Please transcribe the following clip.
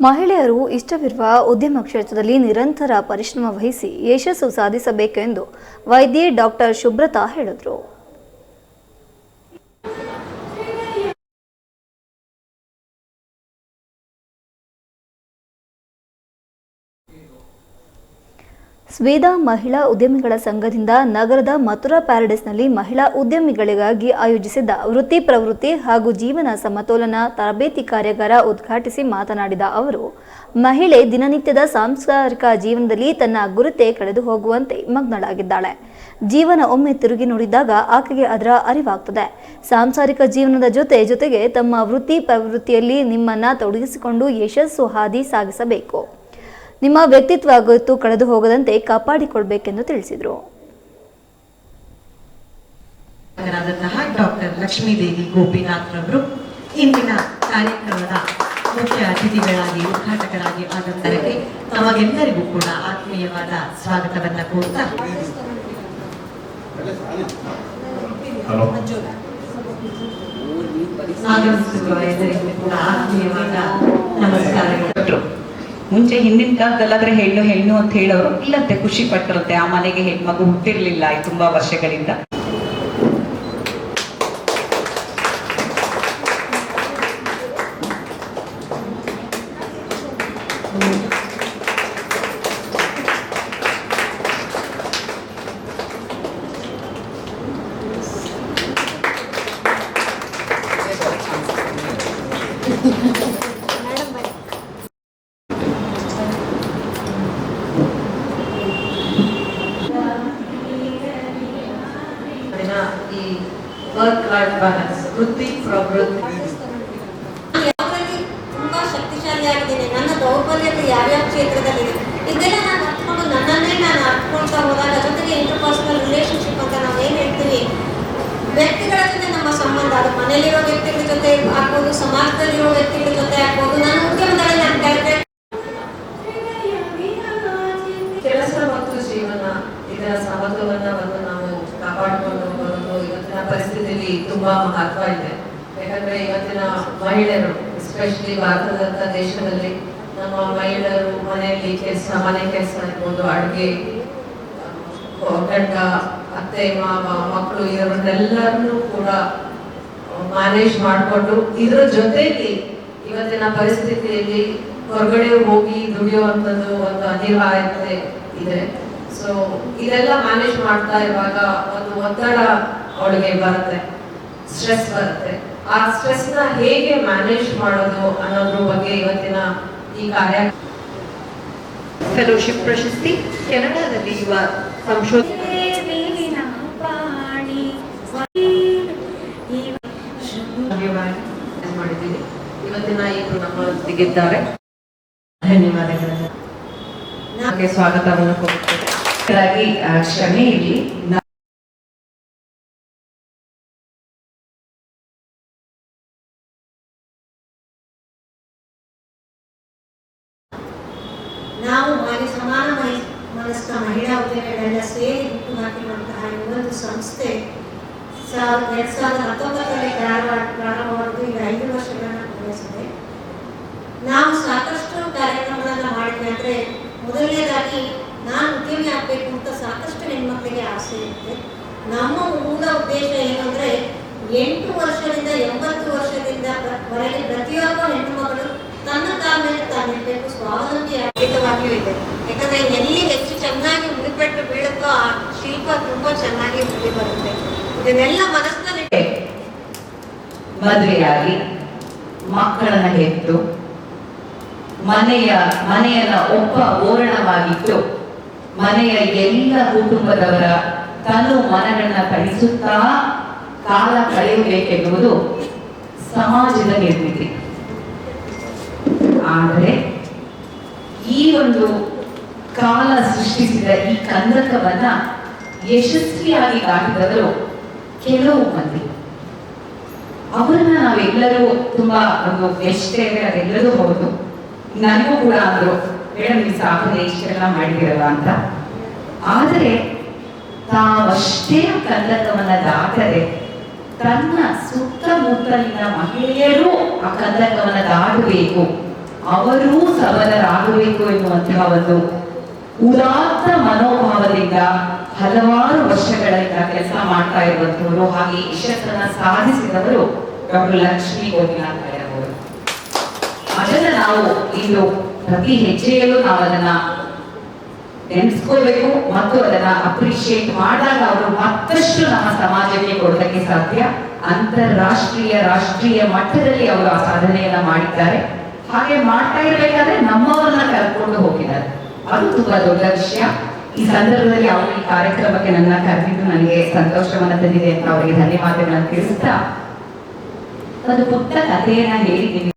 ಮಹಿಳೆಯರು ಇಷ್ಟವಿರುವ ಉದ್ಯಮ ಕ್ಷೇತ್ರದಲ್ಲಿ ನಿರಂತರ ಪರಿಶ್ರಮ ವಹಿಸಿ ಯಶಸ್ಸು ಸಾಧಿಸಬೇಕೆಂದು ವೈದ್ಯೆ ಡಾಕ್ಟರ್ ಶುಭ್ರತಾ ಹೇಳಿದರು. ಸ್ವೇದಾ ಮಹಿಳಾ ಉದ್ಯಮಿಗಳ ಸಂಘದಿಂದ ನಗರದ ಮಥುರಾ ಪ್ಯಾರಡೈಸ್ನಲ್ಲಿ ಮಹಿಳಾ ಉದ್ಯಮಿಗಳಿಗಾಗಿ ಆಯೋಜಿಸಿದ್ದ ವೃತ್ತಿ ಪ್ರವೃತ್ತಿ ಹಾಗೂ ಜೀವನ ಸಮತೋಲನ ತರಬೇತಿ ಕಾರ್ಯಾಗಾರ ಉದ್ಘಾಟಿಸಿ ಮಾತನಾಡಿದ ಅವರು, ಮಹಿಳೆ ದಿನನಿತ್ಯದ ಸಾಂಸ್ಕಾರಿಕ ಜೀವನದಲ್ಲಿ ತನ್ನ ಗುರುತೆ ಕಳೆದು ಹೋಗುವಂತೆ ಮಗ್ನಳಾಗಿದ್ದಾಳೆ. ಜೀವನ ಒಮ್ಮೆ ತಿರುಗಿ ನೋಡಿದಾಗ ಆಕೆಗೆ ಅದರ ಅರಿವಾಗ್ತದೆ. ಸಾಂಸಾರಿಕ ಜೀವನದ ಜೊತೆ ಜೊತೆಗೆ ತಮ್ಮ ವೃತ್ತಿ ಪ್ರವೃತ್ತಿಯಲ್ಲಿ ನಿಮ್ಮನ್ನ ತೊಡಗಿಸಿಕೊಂಡು ಯಶಸ್ಸು ಹಾದಿ ಸಾಗಿಸಬೇಕು. ನಿಮ್ಮ ವ್ಯಕ್ತಿತ್ವ ಗೊತ್ತು ಕಳೆದು ಹೋಗದಂತೆ ಕಾಪಾಡಿಕೊಳ್ಬೇಕೆಂದು ತಿಳಿಸಿದರು. ಡಾಕ್ಟರ್ ಲಕ್ಷ್ಮೀದೇವಿ ಗೋಪಿನಾಥ್ ರವರು ಇಂದಿನ ಕಾರ್ಯಕ್ರಮದ ಮುಖ್ಯ ಅತಿಥಿಗಳಾಗಿ ಉದ್ಘಾಟಕರಾಗಿ ಆಗದ್ದಕ್ಕೆ ತಮಗೆಲ್ಲರಿಗೂ ಕೂಡ ಆತ್ಮೀಯವಾದ ಸ್ವಾಗತವನ್ನು ಕೋರ್ತಾ ಹಲೋ. ಆಗಮಿಸಿರುವ ಎಲ್ಲರಿಗೂ ಕೂಡ ಆತ್ಮೀಯವಾದ ನಮಸ್ಕಾರಗಳು. ಮುಂಚೆ ಹಿಂದಿನ ಕಾಲದಲ್ಲಾದ್ರೆ ಹೆಣ್ಣು ಹೆಣ್ಣು ಅಂತ ಹೇಳೋರು ಇಲ್ಲಂತೆ, ಖುಷಿ ಪಟ್ಟಿರುತ್ತೆ. ಆ ಮನೆಗೆ ಹೆಣ್ಮಗು ಹುಟ್ಟಿರ್ಲಿಲ್ಲ ಈ ತುಂಬಾ ವರ್ಷಗಳಿಂದ. ಪ್ರವೃತ್ತಿ. ಯಾವ್ದ್ರಲ್ಲಿ ತುಂಬಾ ಶಕ್ತಿಶಾಲಿಯಾಗಿದ್ದೇನೆ ನನ್ನ ದೌರ್ಬಲ್ಯತೆ ಯಾವ್ಯಾವ ಕ್ಷೇತ್ರದಲ್ಲಿದೆ ಇದೆಲ್ಲ ನಾನು ಅರ್ಥಕೊಂಡು ನನ್ನನ್ನೇ ನಾನು ಅರ್ಥಕೊಳ್ತಾ ಹೋದಾಗ ಜೊತೆಗೆ ಇಂಟರ್ಪರ್ಸನಲ್ ರಿಲೇಶನ್ಶಿಪ್ ಅಂತ ನಾವು ಏನ್ ಹೇಳ್ತೀವಿ? ವ್ಯಕ್ತಿಗಳ ಜೊತೆ ನಮ್ಮ ಸಂಬಂಧ ಅದು ಮನೇಲಿರೋ ವ್ಯಕ್ತಿಗಳ ಜೊತೆ ಆಗ್ಬೋದು ಸಮಾಜದಲ್ಲಿರೋ ವ್ಯಕ್ತಿಗಳ ಜೊತೆ ಆಗ್ಬೋದು ನಾನು ಉದ್ಯಮದಲ್ಲಿ ನಾನು ಕೆಳಗೆ ಕೆಲಸ ಮತ್ತು ಜೀವನ ಇದರ ಸಮತೋಲನವನ್ನು ನಾವು ಪರಿಸ್ಥಿತಿಯಲ್ಲಿ ತುಂಬಾ ಮಹತ್ವ ಇದೆ. ಯಾಕಂದ್ರೆ ಇವತ್ತಿನ ಮಹಿಳೆಯರು ಎಸ್ಪೆಷಲಿ ಭಾರತದಂತ ದೇಶದಲ್ಲಿ, ನಮ್ಮ ಮಹಿಳೆಯರು ಮನೆಯಲ್ಲಿ ಕೆಲಸ, ಮನೆ ಕೆಲಸ ಇರ್ಬೋದು, ಅಡುಗೆ ಗಂಡ, ಅತ್ತೆ, ಮಾವ, ಮಕ್ಕಳು ಇವರನ್ನೆಲ್ಲರನ್ನೂ ಕೂಡ ಮ್ಯಾನೇಜ್ ಮಾಡಿಕೊಂಡು ಇದ್ರ ಜೊತೆಗೆ ಇವತ್ತಿನ ಪರಿಸ್ಥಿತಿಯಲ್ಲಿ ಹೊರಗಡೆ ಹೋಗಿ ದುಡಿಯುವಂಥದ್ದು ಒಂದು ಅನಿವಾರ್ಯತೆ ಇದೆ. ಸೊ, ಇದೆಲ್ಲ ಮ್ಯಾನೇಜ್ ಮಾಡ್ತಾ ಇರುವಾಗ ಒಂದು ಒತ್ತಡ ಅವಳಿಗೆ ಬರುತ್ತೆ ಸ್ಟ್ರೆಸ್ ಬರುತ್ತೆ. ಆ ಸ್ಟ್ರೆಸ್ನ ಹೇಗೆ ಮ್ಯಾನೇಜ್ ಮಾಡೋದು ಅನ್ನೋದ್ರ ಬಗ್ಗೆ ಇವತ್ತಿನ ಈ ಕಾರ್ಯ ಫೆಲೋಶಿಪ್ ಪ್ರಶಸ್ತಿ ಕೆನಡಾದಲ್ಲಿ ಯುವ ಸಂಶೋಧನೆ ಮಾಡಿದ್ದೀವಿ. ಇವತ್ತಿನ ಇದ್ದಾರೆ. ನಮ್ಮೊಂದಿಗಿದ್ದಾರೆ ಧನ್ಯವಾದಗಳನ್ನು ಹಾಗೆ ಸ್ವಾಗತವನ್ನು ಆ, ಕ್ಷಮೆ ಇರಲಿ. ನಾವು ಹಾಗೆ ಸಮಾನ ಮನಸ್- ಮನಸ್ಕ ಮಹಿಳಾ ಉದ್ಯಮಿಗಳೆಲ್ಲ ಸೇರಿ ಹುಟ್ಟು ಹಾಕಿರುವಂತಹ ಈ ಒಂದು ಸಂಸ್ಥೆ ಸಾವಿರದ ಎರಡು ಸಾವಿರದ ಹತ್ತೊಂಬತ್ತರಲ್ಲಿ ಪ್ರಾರಂಭ ಪ್ರಾರಂಭವಾದ್ದು ಈಗ ಐದು ವರ್ಷಗಳನ್ನು ಪೂರೈಸಿದೆ. ನಾವು ಸಾಕಷ್ಟು ಕಾರ್ಯಕ್ರಮಗಳನ್ನು ಮಾಡಿದ್ವಿ ಅಂದರೆ ಮೊದಲನೇದಾಗಿ ನಾನು ಉದ್ಯಮಿ ಆಗಬೇಕು ಅಂತ ಸಾಕಷ್ಟು ಹೆಣ್ಮಕ್ಳಿಗೆ ಆಸೆ ಇರುತ್ತೆ. ನಮ್ಮ ಮೂಲ ಉದ್ದೇಶ ಏನು ಅಂದರೆ ಎಂಟು ವರ್ಷದಿಂದ ಎಂಬತ್ತು ವರ್ಷದಿಂದ ವರೆಗೆ ಪ್ರತಿಯೊಬ್ಬ ಹೆಣ್ಣು ಮಗಳು ತನ್ನ ಕಾಲ ಮೇಲೆ ತಾನಿರಬೇಕು ನಿಲ್ಬೇಕು ಖಂಡಿತವಾಗಿಯೂ ಇದೆ. ಯಾಕಂದ್ರೆ ಎಲ್ಲಿ ಹೆಚ್ಚು ಚೆನ್ನಾಗಿ ಮುಡಿಪೆಟ್ಟು ಬೀಳುತ್ತೋ ಆ ಶಿಲ್ಪ ತುಂಬಾ ಚೆನ್ನಾಗಿ ಮುಗಿ ಬರುತ್ತೆ. ಇದನ್ನೆಲ್ಲ ಮನಸ್ಸಿನಲ್ಲಿ ಮದುವೆಯಾಗಿ ಮಕ್ಕಳನ್ನ ಹೆತ್ತು ಮನೆಯ, ಮನೆಯನ್ನ ಒಬ್ಬ ಓರಣವಾಗಿಟ್ಟು ಮನೆಯ ಎಲ್ಲ ಕುಟುಂಬದವರ ತನು ಮನಗಳನ್ನ ಕಳಿಸುತ್ತಾ ಕಾಲ ಕಳೆಯಬೇಕೆನ್ನುವುದು ಸಮಾಜದ ನಿರ್ಮಿತಿ. ಆದರೆ ಒಂದು ಕಾಲ ಸೃಷ್ಟಿಸಿದ ಈ ಕಂದಕವನ್ನ ಯಶಸ್ವಿಯಾಗಿ ದಾಟಿದವರು ಕೆಲವು ಮಂದಿ. ಅವರನ್ನ ನಾವೆಲ್ಲರೂ ತುಂಬಾ ಒಂದು ಎಷ್ಟೇವೆ ಅದೆಲ್ಲರೂ ಹೌದು. ನನಗೂ ಕೂಡ ಅಂದ್ರು ಮೇಡಮ್ ನೀವು ಸಾಧನೆ ಇಷ್ಟೆಲ್ಲ ಮಾಡಿದಿರಲ್ಲ ಅಂತ. ಆದರೆ ತಾವಷ್ಟೇ ಕಂದಕವನ್ನ ದಾಟದೆ, ತನ್ನ ಸುತ್ತಮುತ್ತಲಿನ ಮಹಿಳೆಯರು ಆ ಕಂದಕವನ್ನ ದಾಟಬೇಕು. ಅವರೂ ಸಬಲರಾಗಬೇಕು ಎನ್ನುವಂತಹ ಒಂದು ಉದಾತ್ತ ಮನೋಭಾವದಿಂದ ಹಲವಾರು ವರ್ಷಗಳಿಂದ ಕೆಲಸ ಮಾಡ್ತಾ ಇರುವಂತವರು ಹಾಗೆ ಯಶಸ್ಸನ್ನ ಸಾಧಿಸಿದವರು ಡಾಕ್ಟರ್ ಲಕ್ಷ್ಮೀ ಗೋಪಿನಾಥ್ ಅವರು ಅದನ್ನ ನಾವು ಇಂದು ಪ್ರತಿ ಹೆಜ್ಜೆಯಲ್ಲೂ ನಾವು ಅದನ್ನ ನೆನೆಸ್ಕೋಬೇಕು ಮತ್ತು ಅದನ್ನ ಅಪ್ರಿಶಿಯೇಟ್ ಮಾಡಿದಾಗ ಅವರು ಮತ್ತಷ್ಟು ನಮ್ಮ ಸಮಾಜಕ್ಕೆ ಕೊಡೋದಕ್ಕೆ ಸಾಧ್ಯ. ಅಂತಾರಾಷ್ಟ್ರೀಯ, ರಾಷ್ಟ್ರೀಯ ಮಟ್ಟದಲ್ಲಿ ಅವರು ಆ ಸಾಧನೆಯನ್ನ ಮಾಡಿದ್ದಾರೆ. ಹಾಗೆ ಮಾಡ್ತಾ ಇರ್ಬೇಕಾದ್ರೆ ನಮ್ಮವರನ್ನ ಕರ್ಕೊಂಡು ಹೋಗಿದ್ದಾರೆ. ಅದು ತುಂಬಾ ದೊಡ್ಡ ವಿಷಯ. ಈ ಸಂದರ್ಭದಲ್ಲಿ ಅವರು ಈ ಕಾರ್ಯಕ್ರಮಕ್ಕೆ ನನ್ನ ಕರೆದಿದ್ದು ನನಗೆ ಸಂತೋಷವನ್ನ ತಂದಿದೆ ಅಂತ ಅವರಿಗೆ ಧನ್ಯವಾದಗಳನ್ನು ತಿಳಿಸ್ತಾ ಒಂದು ಪುಟ್ಟ ಕಥೆಯನ್ನ ಹೇಳಿದ್ದೀನಿ